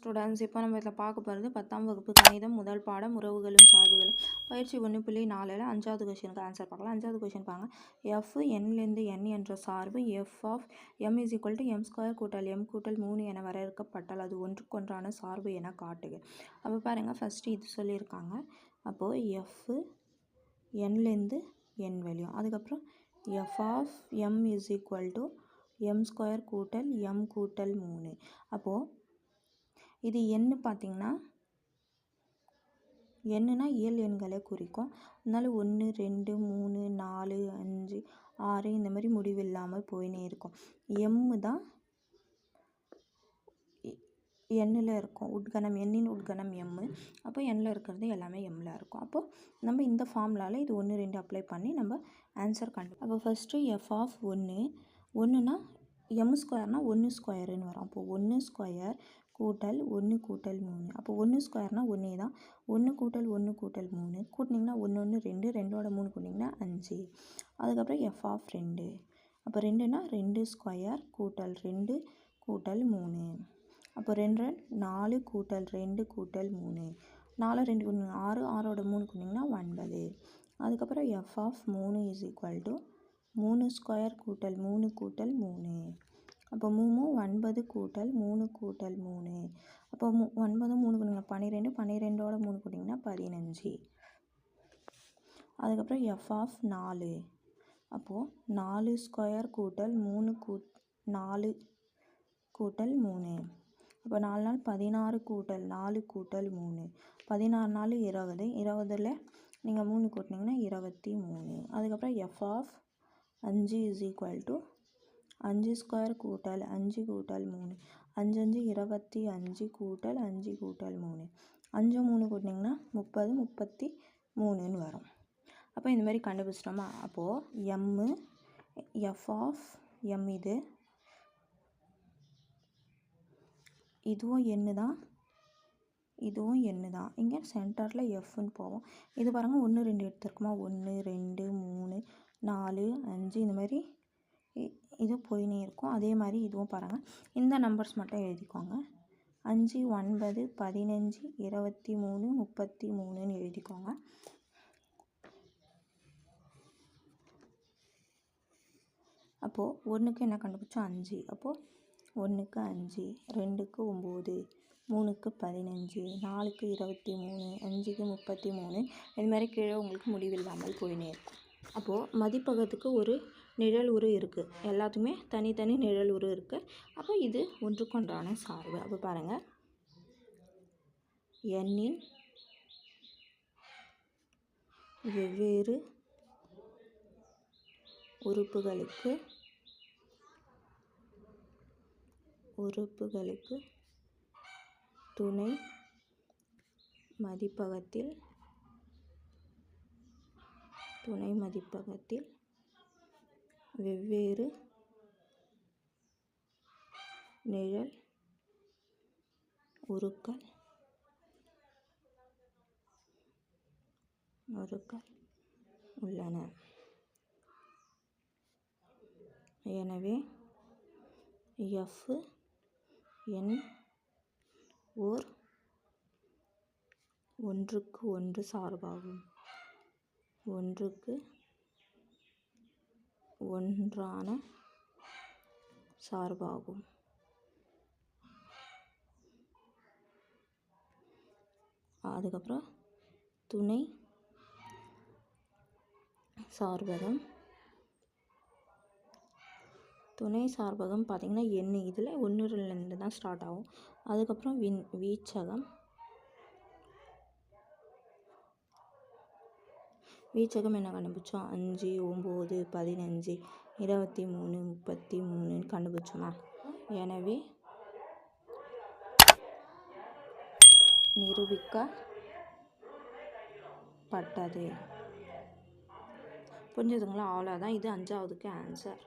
Students இப்போ நம்ம இதில் பார்க்க போகிறது பத்தாம் வகுப்பு கணிதம் முதல் பாடம் உறவுகளும் சார்புகளும். பயிற்சி ஒன்று புள்ளி நாலில் அஞ்சாவது கொஷனுக்கு ஆன்சர் பார்க்கலாம். அஞ்சாவது கொஷின் பாருங்க. எஃப் என்லேருந்து என் என்ற சார்பு F of M is equal to M square கூட்டல் எம் கூட்டல் மூணு என வரையறுக்கப்பட்டால் அது ஒன்றுக்கொன்றான சார்பு என காட்டுக. அப்போ பாருங்கள் ஃபஸ்ட்டு இது சொல்லியிருக்காங்க. அப்போது எஃப் என்லேருந்து என் வெளியும் அதுக்கப்புறம் F of M is equal to M square கூட்டல் எம் கூட்டல் மூணு. அப்போது இது எண்ணு பார்த்தீங்கன்னா எண்ணுனா இயல் எண்களை குறிக்கும். அதனால ஒன்று ரெண்டு மூணு நாலு அஞ்சு ஆறு இந்த மாதிரி முடிவில்லாமல் போயினே இருக்கும். எம்மு தான் எண்ணில் இருக்கும். உட்கணம் எண்ணின் உட்கணம் எம்மு அப்போ எண்ணில் இருக்கிறது எல்லாமே எம்மில் இருக்கும். அப்போது நம்ம இந்த ஃபார்முலாவில் இது ஒன்று ரெண்டு அப்ளை பண்ணி நம்ம ஆன்சர் கண்டு அப்போ ஃபஸ்ட்டு எஃப் ஆஃப் ஒன்று ஒன்றுனா எம் ஸ்கொயர்னால் ஒன்று ஸ்கொயருன்னு வரும். அப்போது ஒன்று ஸ்கொயர் கூட்டல் ஒன்று கூட்டல் மூணு. அப்போ ஒன்று ஸ்கொயர்னால் ஒன்றே தான். ஒன்று கூட்டல் ஒன்று கூட்டல் மூணு. கூட்டினீங்கன்னா ஒன்று ஒன்று ரெண்டு. ரெண்டோட மூணு கூட்டிங்கன்னா அஞ்சு. அதுக்கப்புறம் எஃப் ஆஃப் ரெண்டு. அப்போ ரெண்டுனா ரெண்டு ஸ்கொயர் கூட்டல் ரெண்டு கூட்டல் மூணு. அப்போ ரெண்டு நாலு கூட்டல் ரெண்டு கூட்டல் மூணு. நாலு ரெண்டு கூட்டிங்க ஆறு. ஆறோட மூணு கூட்டிங்கன்னா ஒன்பது. அதுக்கப்புறம் எஃப் ஆஃப் மூணு இஸ் ஈக்குவல் டு மூணு ஸ்கொயர் கூட்டல் மூணு கூட்டல் மூணு. அப்போ மூணு ஒன்பது கூட்டல் மூணு கூட்டல் மூணு. அப்போ மூ ஒன்பது மூணு கொடுங்க பன்னிரெண்டு பன்னிரெண்டோட மூணு கூட்டிங்கன்னா பதினஞ்சு. அதுக்கப்புறம் எஃப் ஆஃப் நாலு. அப்போது நாலு ஸ்கொயர் கூட்டல் மூணு கூ நாலு கூட்டல் மூணு. அப்போ நாலு நாள் பதினாறு கூட்டல் நாலு கூட்டல் மூணு. பதினாறு நாள் இருபது. இருபதில் நீங்கள் மூணு கூட்டினீங்கன்னா இருபத்தி மூணு. அதுக்கப்புறம் எஃப் ஆஃப் அஞ்சு இஸ் ஈக்குவல் டு அஞ்சு ஸ்கொயர் கூட்டல் அஞ்சு கூட்டல் மூணு. அஞ்சு அஞ்சு இருபத்தி அஞ்சு கூட்டல் அஞ்சு கூட்டல் மூணு. அஞ்சு மூணு கூட்டிங்கன்னா முப்பது முப்பத்தி மூணுன்னு வரும். அப்போ இந்த மாதிரி கண்டுபிடிச்சிட்டோமா? அப்போது எம்மு எஃப் ஆஃப் எம் இது இதுவும் எண்ணு தான் இதுவும் எண்ணு தான். இங்கே சென்டரில் எஃப்னு போவோம். இது பாருங்கள் ஒன்று ரெண்டு எடுத்துருக்குமா? ஒன்று ரெண்டு மூணு நாலு அஞ்சு இந்த மாதிரி இது போயினே இருக்கும். அதே மாதிரி இதுவும் பாருங்கள் இந்த நம்பர்ஸ் மட்டும் எழுதிக்கோங்க. அஞ்சு ஒன்பது பதினஞ்சு இருபத்தி மூணு முப்பத்தி மூணுன்னு எழுதிக்கோங்க. அப்போது ஒன்றுக்கு என்ன கண்டுபிடிச்சோம்? அஞ்சு. அப்போது ஒன்றுக்கு அஞ்சு ரெண்டுக்கு ஒம்பது மூணுக்கு பதினஞ்சு நாலுக்கு இருபத்தி மூணு அஞ்சுக்கு முப்பத்தி மூணு இது மாதிரி கீழே உங்களுக்கு முடிவில்லாமல் போயினே இருக்கும். அப்போது மதிப்பகத்துக்கு ஒரு நிழல் உரு இருக்குது எல்லாத்துக்குமே தனித்தனி நிழல் உரு இருக்குது அப்போ இது ஒன்றுக்கொன்றான சார்பு. அப்போ பாருங்கள் எண்ணின் வெவ்வேறு உறுப்புகளுக்கு உறுப்புகளுக்கு துணை மதிப்பகத்தில் துணை மதிப்பகத்தில் வெவ்வேறு நிழல் உருக்கள் உருக்கள் உள்ளன. எனவே எஃப் என் ஓர் ஒன்றுக்கு ஒன்று சார்பாகும். ஒன்றுக்கு ஒன்றான சார்பாகும். அதுக்கப்புறம் துணை சார்பகம். துணை சார்பகம் பார்த்திங்கன்னா எண்ணு. இதில் ஒன்றுலேருந்து தான் ஸ்டார்ட் ஆகும். அதுக்கப்புறம் வின் வீச்சகம். வீச்சகம் என்ன கண்டுபிடிச்சோம்? அஞ்சு ஒம்பது பதினஞ்சு இருபத்தி மூணு முப்பத்தி மூணுன்னு கண்டுபிடிச்சோமா? எனவே நிரூபிக்கப்பட்டது. புரிஞ்சதுங்களா? அவ்வளோதான் இது அஞ்சாவதுக்கு ஆன்சர்